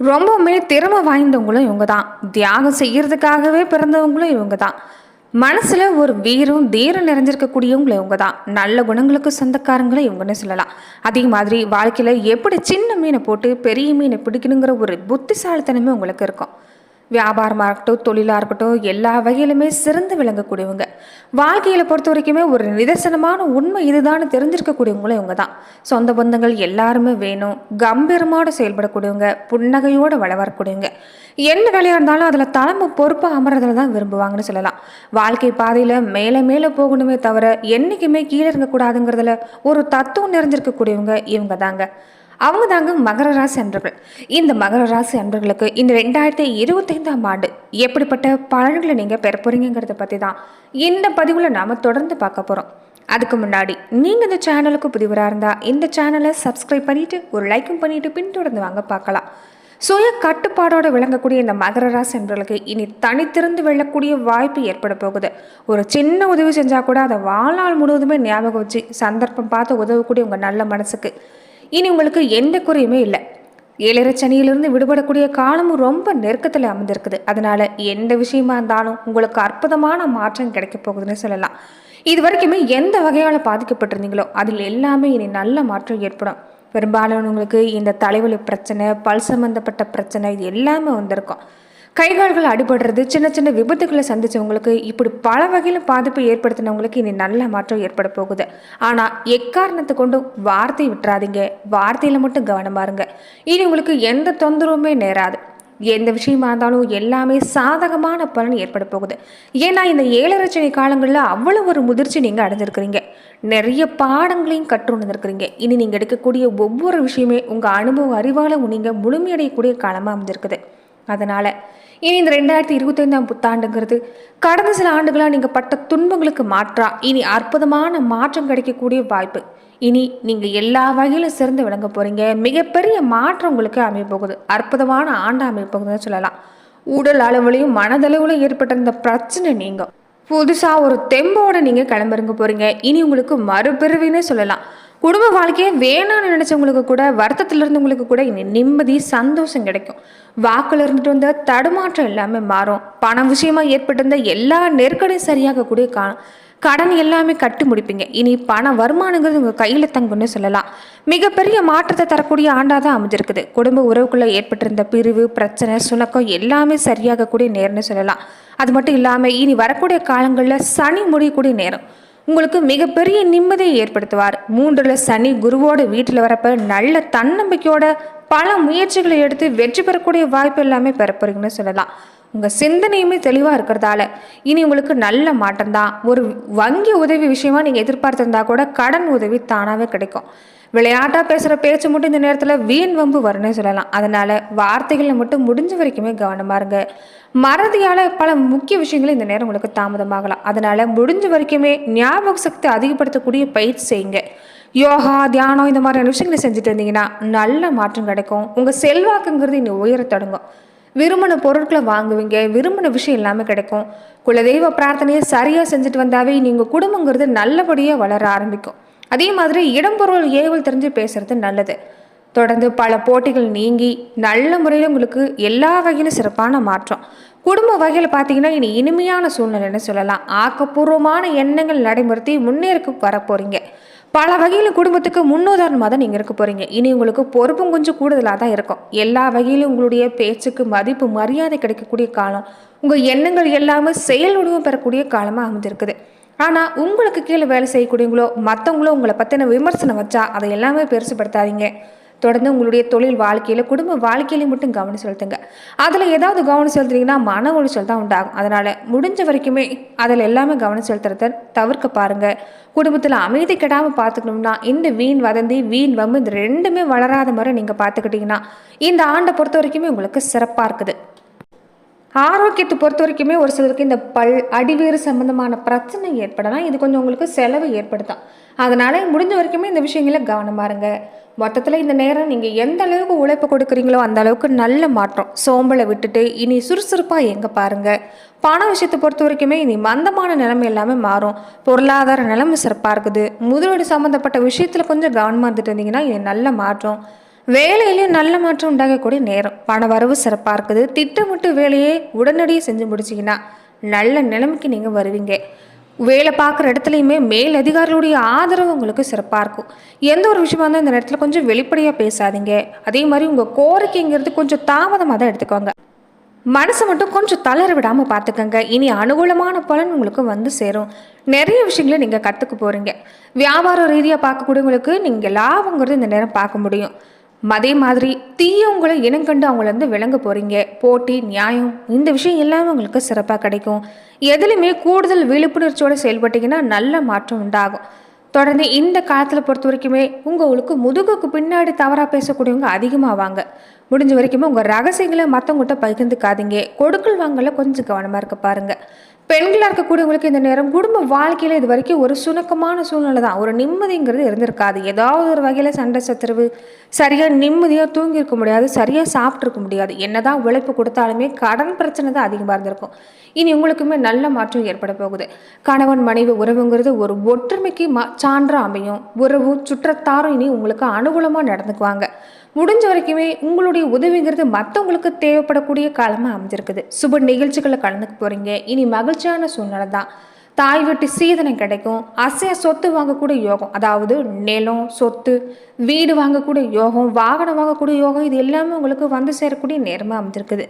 ரொம்பவுமே திறமை வாய்ந்தவங்களும் இவங்க தான் தியாகம் செய்கிறதுக்காகவே பிறந்தவங்களும் இவங்க தான் மனசில் ஒரு வீரம் தீரம் நிறைஞ்சிருக்கக்கூடியவங்களும் இவங்க தான் நல்ல குணங்களுக்கு சொந்தக்காரங்களும் இவங்கன்னு சொல்லலாம். அதே மாதிரி வாழ்க்கையில் எப்படி சின்ன மீனை போட்டு பெரிய மீனை பிடிக்கணுங்கிற ஒரு புத்திசாலித்தனமே உங்களுக்கு இருக்கும். வியாபாரமாக இருக்கட்டும் தொழிலாக இருக்கட்டும் எல்லா வகையிலுமே சிறந்து விளங்கக்கூடியவங்க. வாழ்க்கையில் பொறுத்த வரைக்குமே ஒரு நிதர்சனமான உண்மை இதுதான்னு தெரிஞ்சிருக்கக்கூடியவங்களும் இவங்க தான் சொந்த பந்தங்கள் எல்லாருமே வேணும். கம்பீரமோடு செயல்படக்கூடியவங்க புன்னகையோடு வள வரக்கூடியவங்க. என்ன வேலையாக இருந்தாலும் அதில் தலைமை பொறுப்பாக அமர்றதில் தான் விரும்புவாங்கன்னு சொல்லலாம். வாழ்க்கை பாதையில் மேலே மேலே போகணுமே தவிர என்றைக்குமே கீழே இருக்கக்கூடாதுங்கிறதுல ஒரு தத்துவம் நிறைஞ்சிருக்கக்கூடியவங்க இவங்க தாங்க அவங்க தாங்க மகர ராசி அன்பர்கள். இந்த மகர ராசி அன்பர்களுக்கு இந்த ரெண்டாயிரத்தி இருபத்தைந்தாம் ஆண்டு எப்படிப்பட்ட பலன்களை நீங்கள் பெற போகிறீங்கிறத பற்றி தான் இந்த பதிவில் நாம் தொடர்ந்து பார்க்க போகிறோம் அதுக்கு முன்னாடி நீங்கள் இந்த சேனலுக்கு புதிவராக இருந்தால் இந்த சேனலை சப்ஸ்கிரைப் பண்ணிவிட்டு ஒரு லைக்கும் பண்ணிவிட்டு பின்தொடர்ந்து வாங்க பார்க்கலாம். சுய கட்டுப்பாடோடு விளங்கக்கூடிய இந்த மகர ராசி என்பவர்களுக்கு இனி தனித்திருந்து வெல்லக்கூடிய வாய்ப்பு ஏற்பட போகுது. ஒரு சின்ன உதவி செஞ்சால் கூட அதை வாழ்நாள் முழுவதுமே ஞாபகம் வச்சு சந்தர்ப்பம் பார்த்து உதவக்கூடிய உங்கள் நல்ல மனசுக்கு இனி உங்களுக்கு எந்த குறையுமே இல்லை. ஏழரை சனியிலிருந்து விடுபடக்கூடிய காலமும் ரொம்ப நெருக்கத்தில் அமைந்திருக்குது அதனால எந்த விஷயமா இருந்தாலும் உங்களுக்கு அற்புதமான மாற்றம் கிடைக்க போகுதுன்னு சொல்லலாம். இது வரைக்குமே எந்த வகையால் பாதிக்கப்பட்டிருந்தீங்களோ அதில் எல்லாமே இனி நல்ல மாற்றம் ஏற்படும். பெரும்பாலானவங்களுக்கு இந்த தலைவலி பிரச்சனை பல் சம்பந்தப்பட்ட பிரச்சனை இது எல்லாமே வந்திருக்கும். கைகால்கள் அடிபடுறது சின்ன சின்ன விபத்துக்களை சந்திச்சவங்களுக்கு இப்படி பல வகையில் பாதிப்பு ஏற்படுத்தினவங்களுக்கு இனி நல்ல மாற்றம் ஏற்பட போகுது. ஆனால் எக்காரணத்தை கொண்டு வார்த்தை விட்டுறாதீங்க. வார்த்தையில் மட்டும் கவனமா இருங்க இனி உங்களுக்கு எந்த தொந்தரவுமே நேராது. எந்த விஷயமா இருந்தாலும் எல்லாமே சாதகமான பலன் ஏற்பட போகுது. ஏன்னா இந்த ஏழரச்சனை காலங்களில் அவ்வளோ ஒரு முதிர்ச்சி நீங்கள் அடைஞ்சிருக்கிறீங்க. நிறைய பாடங்களையும் கற்றுணர்ந்திருக்கிறீங்க இனி நீங்கள் எடுக்கக்கூடிய ஒவ்வொரு விஷயமே உங்கள் அனுபவ அறிவால் நீங்கள் முழுமையடையக்கூடிய காலமாக அமைஞ்சிருக்குது. அதனால். இனி இந்த ரெண்டாயிரத்தி இருபத்தைந்தாம் புத்தாண்டுங்கிறது கடந்த சில ஆண்டுகளாக நீங்கள் பட்ட துன்பங்களுக்கு மாற்றா. இனி அற்புதமான மாற்றம் கிடைக்கக்கூடிய வாய்ப்பு. இனி நீங்கள் எல்லா வகையிலும் சிறந்து விளங்க போகிறீங்க மிகப்பெரிய மாற்றம் உங்களுக்கு அமைய போகுது. அற்புதமான ஆண்டு அமைய போகுதுன்னு சொல்லலாம். உடல் அளவுலையும் மனதளவுலையும் ஏற்பட்ட இந்த பிரச்சனை நீங்கள் புதுசாக ஒரு தெம்போட நீங்கள் கிளம்புறங்க போகிறீங்க இனி உங்களுக்கு மறுபிறவினே சொல்லலாம். குடும்ப வாழ்க்கையை வேணாம்னு நினச்சவங்களுக்கு கூட வருத்தத்தில் இருந்தவங்களுக்கு கூட இனி நிம்மதி சந்தோஷம் கிடைக்கும். வாக்கில் இருந்துட்டு வந்த தடுமாற்றம் எல்லாமே மாறும். பணம் விஷயமா ஏற்பட்டிருந்த எல்லா நெருக்கடியும் சரியாகக்கூடிய கா கடன் எல்லாமே கட்டி முடிப்பீங்க. இனி பண வருமானங்கிறது உங்கள் கையில் தங்கும்னு சொல்லலாம். மிகப்பெரிய மாற்றத்தை தரக்கூடிய ஆண்டாக தான் அமைஞ்சிருக்குது. குடும்ப உறவுக்குள்ளே ஏற்பட்டிருந்த பிரிவு பிரச்சனை சுணக்கம் எல்லாமே சரியாகக்கூடிய நேரம்னு சொல்லலாம். அது மட்டும் இல்லாமல் இனி வரக்கூடிய காலங்களில் சனி முடியக்கூடிய நேரம். உங்களுக்கு மிகப்பெரிய நிம்மதியை ஏற்படுத்துவார். மூன்றுல சனி குருவோட வீட்டில் வரப்ப நல்ல தன்னம்பிக்கையோட பல முயற்சிகளை எடுத்து வெற்றி பெறக்கூடிய வாய்ப்பு எல்லாமே பெறப்போறீங்கன்னு சொல்லலாம். உங்கள் சிந்தனையுமே தெளிவாக இருக்கிறதால இனி உங்களுக்கு நல்ல மாற்றம்தான். ஒரு வங்கி உதவி விஷயமா நீங்கள் எதிர்பார்த்துருந்தா கூட கடன் உதவி தானாகவே கிடைக்கும். விளையாட்டாக பேசுகிற பேச்சு மட்டும் இந்த நேரத்தில் வீண் வம்பு வரும்னே சொல்லலாம். அதனால் வார்த்தைகளில் மட்டும் முடிஞ்ச வரைக்குமே கவனமாக இருங்க. மறதியால் பல முக்கிய விஷயங்கள் இந்த நேரம் உங்களுக்கு தாமதமாகலாம். அதனால் முடிஞ்ச வரைக்குமே ஞாபக சக்தி அதிகப்படுத்தக்கூடிய பயிற்சி செய்யுங்க. யோகா தியானம் இந்த மாதிரியான விஷயங்களை செஞ்சுட்டு இருந்தீங்கன்னா நல்ல மாற்றம் கிடைக்கும். உங்கள் செல்வாக்குங்கிறது இன்னும் உயர தொடங்கும். விரும்பின பொருட்களை வாங்குவீங்க. விரும்பின விஷயம் எல்லாமே கிடைக்கும். குலதெய்வ பிரார்த்தனையை சரியாக செஞ்சுட்டு வந்தாவே நீங்கள் குடும்பங்கிறது நல்லபடியாக வளர ஆரம்பிக்கும். அதே மாதிரி இடம்பொருள் ஏவல் தெரிஞ்சு பேசுறது நல்லது. தொடர்ந்து பல போட்டிகள் நீங்கி நல்ல முறையில் உங்களுக்கு எல்லா வகையிலும் சிறப்பான மாற்றம். குடும்ப வகையில் பார்த்தீங்கன்னா இனி இனிமையான சூழ்நிலைன்னு சொல்லலாம். ஆக்கப்பூர்வமான எண்ணங்கள் நடைமுறுத்தி முன்னேறக்கு வர போகிறீங்க பல வகையில் குடும்பத்துக்கு முன்னுதாரணமாக தான் நீங்கள் இருக்க போகிறீங்க இனி உங்களுக்கு பொறுப்பும் கொஞ்சம் கூடுதலாக தான் இருக்கும். எல்லா வகையிலும் உங்களுடைய பேச்சுக்கு மதிப்பு மரியாதை கிடைக்கக்கூடிய காலம் உங்கள் எண்ணங்கள் எல்லாமே செயல் உணவு பெறக்கூடிய காலமாக அமைஞ்சிருக்குது. ஆனால் உங்களுக்கு கீழே வேலை செய்யக்கூடியவங்களோ மற்றவங்களோ உங்களை பற்றின விமர்சனம் வச்சா அதை எல்லாமே பெருசுப்படுத்தாதீங்க தொடர்ந்து உங்களுடைய தொழில் வாழ்க்கையில் குடும்ப வாழ்க்கையிலையும் மட்டும் கவனம் செலுத்துங்க. அதில் ஏதாவது கவனம் செலுத்துனீங்கன்னா மன உளைச்சல் தான் உண்டாகும். அதனால் முடிஞ்ச வரைக்குமே அதில் எல்லாமே கவனம் செலுத்துறத தவிர்க்க பாருங்கள் குடும்பத்தில் அமைதி கெடாமல் பார்த்துக்கணும்னா இந்த வீண் வதந்தி வீண் வம்பு இந்த ரெண்டுமே வளராத மாதிரி நீங்கள் பார்த்துக்கிட்டிங்கன்னா இந்த ஆண்டை பொறுத்த வரைக்குமே உங்களுக்கு சிறப்பாக இருக்குது. ஆரோக்கியத்தை பொறுத்த வரைக்குமே ஒரு சிலருக்கு இந்த பல் அடிவேறு சம்பந்தமான பிரச்சனை ஏற்படலாம். இது கொஞ்சம் உங்களுக்கு செலவு ஏற்படுத்தும். அதனால் முடிஞ்ச வரைக்குமே இந்த விஷயங்களை கவனமாக இருங்க. மொத்தத்தில் இந்த நேரம் நீங்கள் எந்த அளவுக்கு உழைப்பு கொடுக்குறீங்களோ அந்த அளவுக்கு நல்ல மாற்றம். சோம்பலை விட்டுட்டு இனி சுறுசுறுப்பாக எங்கே பாருங்கள் பண விஷயத்தை பொறுத்த வரைக்குமே இனி மந்தமான நிலைமை எல்லாமே மாறும். பொருளாதார நிலைமை சிறப்பாக இருக்குது. முதலீடு சம்மந்தப்பட்ட விஷயத்தில் கொஞ்சம் கவனமாக இருந்துட்டு இருந்தீங்கன்னா இனி நல்ல மாற்றம். வேலையிலையும் நல்ல மாற்றம் உண்டாகக்கூடிய நேரம். பண வரவு சிறப்பாக இருக்குது திட்டமிட்டு வேலையை உடனடியே செஞ்சு முடிச்சிங்கன்னா நல்ல நிலைமைக்கு நீங்கள் வருவீங்க. வேலை பார்க்குற இடத்துலையுமே மேல் அதிகாரிகளுடைய ஆதரவு உங்களுக்கு சிறப்பாக இருக்கும். எந்த ஒரு விஷயமா இருந்தால் இந்த நேரத்தில் கொஞ்சம் வெளிப்படையாக பேசாதீங்க. அதே மாதிரி உங்கள் கோரிக்கைங்கிறது கொஞ்சம் தாமதமாக தான் எடுத்துக்கோங்க. மனசை மட்டும் கொஞ்சம் தளர விடாமல் பார்த்துக்கோங்க. இனி அனுகூலமான பலன் உங்களுக்கு வந்து சேரும். நிறைய விஷயங்களை நீங்கள் கற்றுக்க போகிறீங்க வியாபார ரீதியாக பார்க்கக்கூடியவங்களுக்கு நீங்கள் லாபங்கிறது இந்த நேரம் பார்க்க முடியும். அதே மாதிரி தீயவங்களை இனங்கண்டு அவங்கள விளங்க போகிறீங்க போட்டி நியாயம் இந்த விஷயம் எல்லாமே உங்களுக்கு சிறப்பாக கிடைக்கும். எதுலையுமே கூடுதல் விழிப்புணர்ச்சியோடு செயல்பட்டீங்கன்னா நல்ல மாற்றம் உண்டாகும். தொடர்ந்து இந்த காலத்தில் பொறுத்த வரைக்குமே உங்களுக்கு முதுகுக்கு பின்னாடி தவறாக பேசக்கூடியவங்க அதிகமாவாங்க. முடிஞ்ச வரைக்குமே உங்கள் ரகசியங்களை மற்றவங்ககிட்ட பகிர்ந்துக்காதீங்க. கொடுக்கல் வாங்கல கொஞ்சம் கவனமாக இருக்க பாருங்கள் பெண்களாக இருக்கக்கூடியவங்களுக்கு இந்த நேரம் குடும்ப வாழ்க்கையில் இது வரைக்கும் ஒரு சுணக்கமான சூழ்நிலை தான். ஒரு நிம்மதிங்கிறது இருந்திருக்காது. ஏதாவது ஒரு வகையில் சண்டை சத்துருவு சரியாக நிம்மதியாக தூங்கியிருக்க முடியாது சரியாக சாப்பிட்ருக்க முடியாது. என்னதான் உழைப்பு கொடுத்தாலுமே கடன் பிரச்சனை தான் அதிகமாக இருந்திருக்கும். இனி உங்களுக்குமே நல்ல மாற்றம் ஏற்பட போகுது. கணவன் மனைவி உறவுங்கிறது ஒரு ஒற்றுமைக்கு ம சான்றாக அமையும். உறவு சுற்றத்தாரும் இனி உங்களுக்கு அனுகூலமாக நடந்துக்குவாங்க. முடிஞ்ச வரைக்குமே உங்களுடைய உதவிங்கிறது மற்றவங்களுக்கு தேவைப்படக்கூடிய காலமாக அமைஞ்சிருக்குது. சுப நிகழ்ச்சிகளை கலந்துக்க போகிறீங்க இனி மகிழ்ச்சியான சூழ்நிலை தான். தாய் வீட்டு சீதனை கிடைக்கும். அசைய சொத்து வாங்கக்கூடிய யோகம் அதாவது நிலம் சொத்து வீடு வாங்கக்கூடிய யோகம் வாகனம் வாங்கக்கூடிய யோகம் இது எல்லாமே உங்களுக்கு வந்து சேரக்கூடிய நேரமாக அமைஞ்சிருக்குது.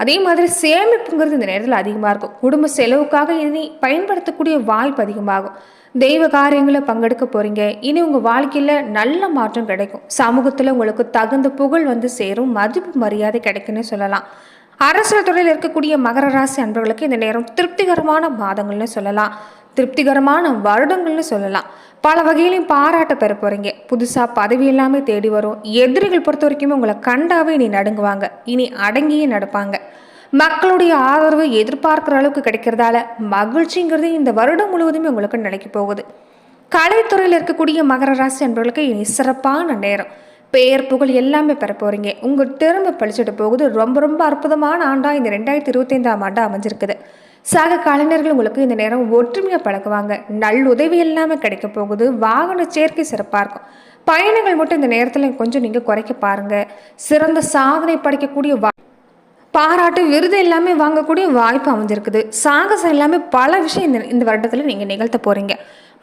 அதே மாதிரி சேமிப்புங்கிறது இந்த நேரத்தில் அதிகமாக இருக்கும். குடும்ப செலவுக்காக இனி பயன்படுத்தக்கூடிய வாய்ப்பு அதிகமாகும். தெய்வ காரியங்களை பங்கெடுக்க போகிறீங்க இனி உங்கள் வாழ்க்கையில் நல்ல மாற்றம் கிடைக்கும். சமூகத்தில் உங்களுக்கு தகுந்த புகழ் வந்து சேரும். மதிப்பு மரியாதை கிடைக்குன்னு சொல்லலாம். அரசியல் துறையில் இருக்கக்கூடிய மகர ராசி அன்பர்களுக்கு இந்த நேரம் திருப்திகரமான மாதங்கள்னு சொல்லலாம். திருப்திகரமான வருடங்கள்னு சொல்லலாம். பல வகையிலையும் பாராட்ட பெற போகிறீங்க புதுசாக பதவி எல்லாமே தேடி வரும். எதிரிகள் பொறுத்த வரைக்குமே உங்களை கண்டாவே இனி நடுங்குவாங்க. இனி அடங்கியே நடப்பாங்க. மக்களுடைய ஆதரவு எதிர்பார்க்குற அளவுக்கு கிடைக்கிறதால மகிழ்ச்சிங்கிறது இந்த வருடம் முழுவதுமே உங்களுக்கு நிலைக்க போகுது. கலைத்துறையில் இருக்கக்கூடிய மகர ராசி என்பவர்களுக்கு இனி சிறப்பான நேரம். பெயர் புகழ் எல்லாமே பெற போகிறீங்க உங்கள் திறமை பழிச்சிட்டு போகுது. ரொம்ப ரொம்ப அற்புதமான ஆண்டாக இந்த ரெண்டாயிரத்தி இருபத்தைந்தாம் ஆண்டு அமைஞ்சிருக்குது. சக கலைஞர்கள் உங்களுக்கு இந்த நேரம் ஒற்றுமையாக பழகுவாங்க. நல் உதவி எல்லாமே கிடைக்க போகுது. வாகன சேர்க்கை சிறப்பாக இருக்கும். பயணங்கள் மட்டும் இந்த நேரத்தில் கொஞ்சம் நீங்கள் குறைக்க பாருங்கள் சிறந்த சாதனை படைக்கக்கூடிய வா பாராட்டு விருது எல்லாமே வாங்கக்கூடிய வாய்ப்பு அமைஞ்சிருக்குது. சாகசம் எல்லாமே பல விஷயம் இந்த இந்த வருடத்தில் நீங்கள் நிகழ்த்த போகிறீங்க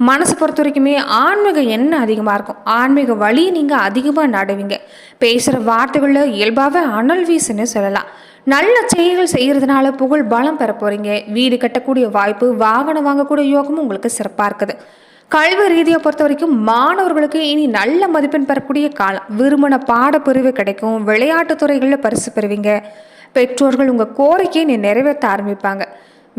மனசை பொறுத்த வரைக்குமே ஆன்மீக எண்ணம் அதிகமாக இருக்கும். ஆன்மீக வழியை நீங்கள் அதிகமாக நாடுவீங்க. பேசுகிற வார்த்தைகளில் இயல்பாகவே அனல் வீசுன்னு சொல்லலாம். நல்ல செயல்கள் செய்கிறதுனால புகழ் பலம் பெற போகிறீங்க வீடு கட்டக்கூடிய வாய்ப்பு வாகனம் வாங்கக்கூடிய யோகமும் உங்களுக்கு சிறப்பாக இருக்குது. கல்வி ரீதியை பொறுத்த வரைக்கும் மாணவர்களுக்கு இனி நல்ல மதிப்பெண் பெறக்கூடிய காலம். விரும்பின பாடப்பிரிவு கிடைக்கும். விளையாட்டு துறைகளில் பரிசு பெறுவீங்க. பெற்றோர்கள் உங்கள் கோரிக்கையை நீ நிறைவேற்ற ஆரம்பிப்பாங்க.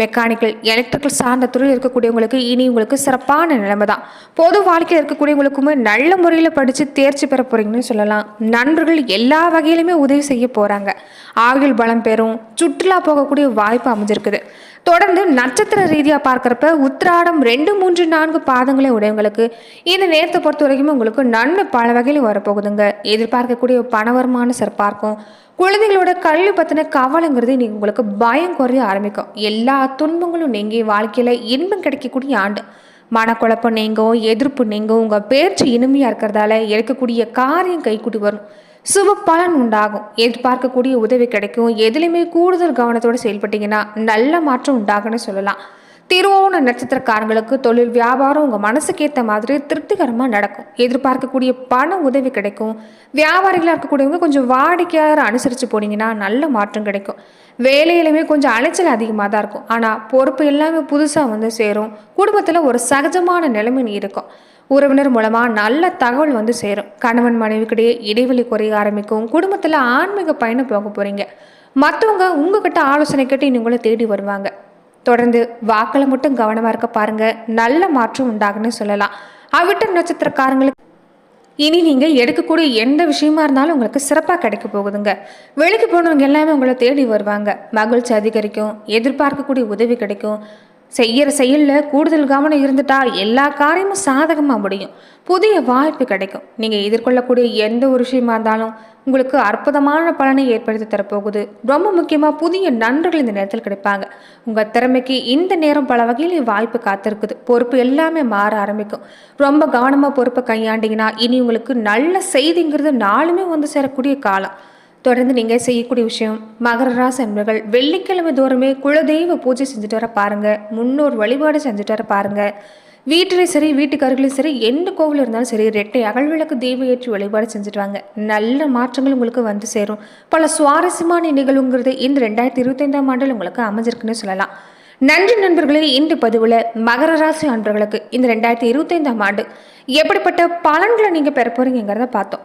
மெக்கானிக்கல் எலக்ட்ரிக்கல் சார்ந்த துறையில் இருக்கக்கூடியவங்களுக்கு இனி உங்களுக்கு சிறப்பான நிலைமை தான் பொது வாழ்க்கையில் இருக்கக்கூடியவங்களுக்குமே நல்ல முறையில் படித்து தேர்ச்சி பெற போகிறீங்கன்னு சொல்லலாம். நண்பர்கள் எல்லா வகையிலுமே உதவி செய்ய போகிறாங்க ஆயுள் பலம் பெறும் சுற்றுலா போகக்கூடிய வாய்ப்பு அமைஞ்சிருக்குது. தொடர்ந்து நட்சத்திர ரீதியாக பார்க்குறப்ப உத்திராடம் ரெண்டு மூன்று நான்கு பாதங்களை உடையவங்களுக்கு இந்த நேரத்தை பொறுத்த வரைக்கும் உங்களுக்கு நன்மை பல வகையிலும் வரப்போகுதுங்க. எதிர்பார்க்கக்கூடிய பண வருமானம் சிறப்பாக இருக்கும் குழந்தைங்களோட கல்வி பற்றின கவலைங்கிறது நீங்கள் உங்களுக்கு பயம் குறைய ஆரம்பிக்கும். எல்லா துன்பங்களும் நீங்கி வாழ்க்கையில் இன்பம் கிடைக்கக்கூடிய ஆண்டு. மனக்குழப்பம் நீங்கும் எதிர்ப்பு நீங்கும் உங்கள் பேச்சு இனிமையாக இருக்கிறதால இருக்கக்கூடிய காரியம் கைக்கூட்டி வரும். சுப பலன் உண்டாகும். எதிர்பார்க்கக்கூடிய உதவி கிடைக்கும். எதுலேயுமே கூடுதல் கவனத்தோடு செயல்பட்டீங்கன்னா நல்ல மாற்றம் உண்டாகுன்னு சொல்லலாம். திருவோண நட்சத்திரக்காரங்களுக்கு தொழில் வியாபாரம் உங்கள் மனசுக்கேற்ற மாதிரி திருப்திகரமாக நடக்கும். எதிர்பார்க்கக்கூடிய பண உதவி கிடைக்கும். வியாபாரிகளாக இருக்கக்கூடியவங்க கொஞ்சம் வாடிக்கையாளர் அனுசரித்து போனீங்கன்னா நல்ல மாற்றம் கிடைக்கும். வேலையிலுமே கொஞ்சம் அலைச்சல் அதிகமாக தான் இருக்கும். ஆனால் பொறுப்பு எல்லாமே புதுசாக வந்து சேரும். குடும்பத்தில் ஒரு சகஜமான நிலைமை இருக்கும். உறவினர் மூலமாக நல்ல தகவல் வந்து சேரும். கணவன் மனைவிக்கிடையே இடைவெளி குறைய ஆரம்பிக்கும். குடும்பத்தில் ஆன்மீக பயணம் போக போகிறீங்க மற்றவங்க உங்ககிட்ட ஆலோசனை கேட்டு உங்களை தேடி வருவாங்க. தொடர்ந்து வாக்களை மட்டும் கவனமாக இருக்க பாருங்க. நல்ல மாற்றம் உண்டாகுன்னு சொல்லலாம். அவிட்ட நட்சத்திரக்காரங்களுக்கு இனி நீங்கள் எடுக்கக்கூடிய எந்த விஷயமா இருந்தாலும் உங்களுக்கு சிறப்பாக கிடைக்க போகுதுங்க. வெளிக்கு போனவங்க எல்லாமே உங்களை தேடி வருவாங்க. மகிழ்ச்சி அதிகரிக்கும். எதிர்பார்க்கக்கூடிய உதவி கிடைக்கும். செய்யற செயலில் கூடுதல் கவனம் இருந்துட்டா எல்லா காரியமும் சாதகமாக முடியும். புதிய வாய்ப்பு கிடைக்கும். நீங்கள் எதிர்கொள்ளக்கூடிய எந்த ஒரு விஷயமா இருந்தாலும் உங்களுக்கு அற்புதமான பலனை ஏற்படுத்தி தரப்போகுது. ரொம்ப முக்கியமாக புதிய நண்பர்கள் இந்த நேரத்தில் கிடைப்பாங்க. உங்கள் திறமைக்கு இந்த நேரம் பல வகையில் வாய்ப்பு காத்திருக்குது. பொறுப்பு எல்லாமே மாற ஆரம்பிக்கும். ரொம்ப கவனமாக பொறுப்பை கையாண்டிங்கன்னா இனி உங்களுக்கு நல்ல செய்திங்கிறது நாளுமே வந்து சேரக்கூடிய காலம். தொடர்ந்து நீங்கள் செய்யக்கூடிய விஷயம் மகர ராசி அன்பர்கள் வெள்ளிக்கிழமை தோறுமே குலதெய்வ பூஜை செஞ்சுட்டு வர பாருங்கள் முன்னோர் வழிபாடு செஞ்சுட்டு வர பாருங்கள் வீட்டிலையும் சரி வீட்டுக்காரர்களையும் சரி எந்த கோவில் இருந்தாலும் சரி ரெட்டை அகழ்விளக்கு தெய்வ ஏற்றி வழிபாடு செஞ்சுட்டு வாங்க. நல்ல மாற்றங்கள் உங்களுக்கு வந்து சேரும். பல சுவாரஸ்யமான நிகழ்வுங்கிறது இந்த ரெண்டாயிரத்தி இருபத்தைந்தாம் ஆண்டில் உங்களுக்கு அமைஞ்சிருக்குன்னு சொல்லலாம். நன்றி நண்பர்களே இந்த பதிவில் மகர ராசி அன்பர்களுக்கு இந்த ரெண்டாயிரத்தி இருபத்தைந்தாம் ஆண்டு எப்படிப்பட்ட பலன்களை நீங்கள் பெற போகிறீங்கிறத பார்த்தோம்.